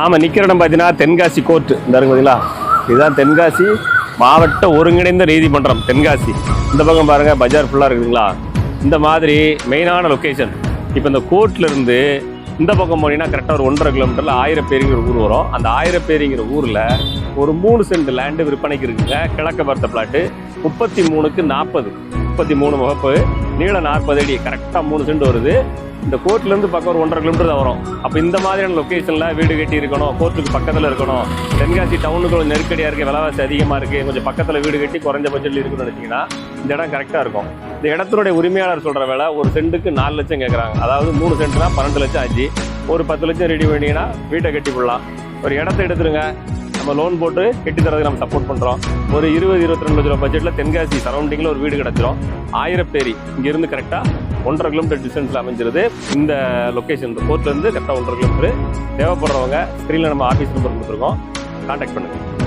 நாம நிக்கிற இடம் பார்த்தீங்கன்னா தென்காசி கோர்ட் இந்த பார்த்தீங்களா இதுதான் தென்காசி மாவட்ட ஒருங்கிணைந்த நீதிமன்றம் தென்காசி. இந்த பக்கம் பாருங்க பஜார் ஃபுல்லாக இருக்குதுங்களா இந்த மாதிரி மெயினான லொக்கேஷன் இப்போ இந்த கோர்ட்ல இருந்து இந்த பக்கம் போனீங்கன்னா கரெக்டாக ஒரு ஒன்றரை கிலோமீட்டரில் ஆயிரம் பேருங்கிற ஊர் வரும். அந்த ஆயிரம் பேருங்கிற ஊரில் ஒரு மூணு சென்ட் லேண்டு விற்பனைக்கு இருக்குங்க. கிழக்க பார்த்த பிளாட்டு முப்பத்தி மூணுக்கு நாற்பது. முப்பத்தி மூணு முகப்பு நீளம் நாற்பது அடி கரெக்டாக மூணு சென்ட் வருது. இந்த கோர்ட்லேருந்து பக்கம் ஒரு ஒன்றரை கிலோமீட்டர் தான் வரும். அப்போ இந்த மாதிரியான லொக்கேஷனில் வீடு கட்டி இருக்கணும் கோர்ட்டுக்கு பக்கத்தில் இருக்கணும். தென்காசி டவுனுக்கு கொஞ்சம் நெருக்கடியாக இருக்குது விலைவாசி அதிகமாக இருக்குது கொஞ்சம் பக்கத்தில் வீடு கட்டி குறைஞ்ச பட்ஜெட்டில் இருக்குன்னு நினச்சிங்கன்னா இந்த இடம் கரெக்டாக இருக்கும். இந்த இடத்தினுடைய உரிமையாளர் சொல்கிற வேலை ஒரு சென்ட்டுக்கு நாலு லட்சம் கேட்குறாங்க அதாவது மூணு சென்ட்னா பன்னெண்டு லட்சம் ஆச்சு. ஒரு பத்து லட்சம் ரெடி பண்ணிங்கன்னா வீட்டை கட்டி போடலாம் ஒரு இடத்த எடுத்துருங்க. நம்ம லோன் போட்டு கட்டி தரதுக்கு நம்ம சப்போர்ட் பண்ணுறோம் ஒரு இருபது இருபத்தி ரெண்டு லட்ச ரூபா பட்ஜெட்டில் தென்காசி சரௌண்டிங்கில் ஒரு வீடு கிடச்சிரும். ஆயிரம் பேரி இங்கேருந்து கரெக்டாக ஒன்றரை கிலோமீட்டர் டிஸ்டன்ஸ்ல அமைஞ்சிருது. இந்த லொகேஷன் இந்த கோர்ட்ல இருந்து ஒன்றரை கிலோமீட்டர் தேவைப்படுறவங்க ஸ்க்ரீன்ல நம்ம ஆஃபீஸ் நம்பர் கொடுத்துருக்கோம். கான்டாக்ட் பண்ணுங்க.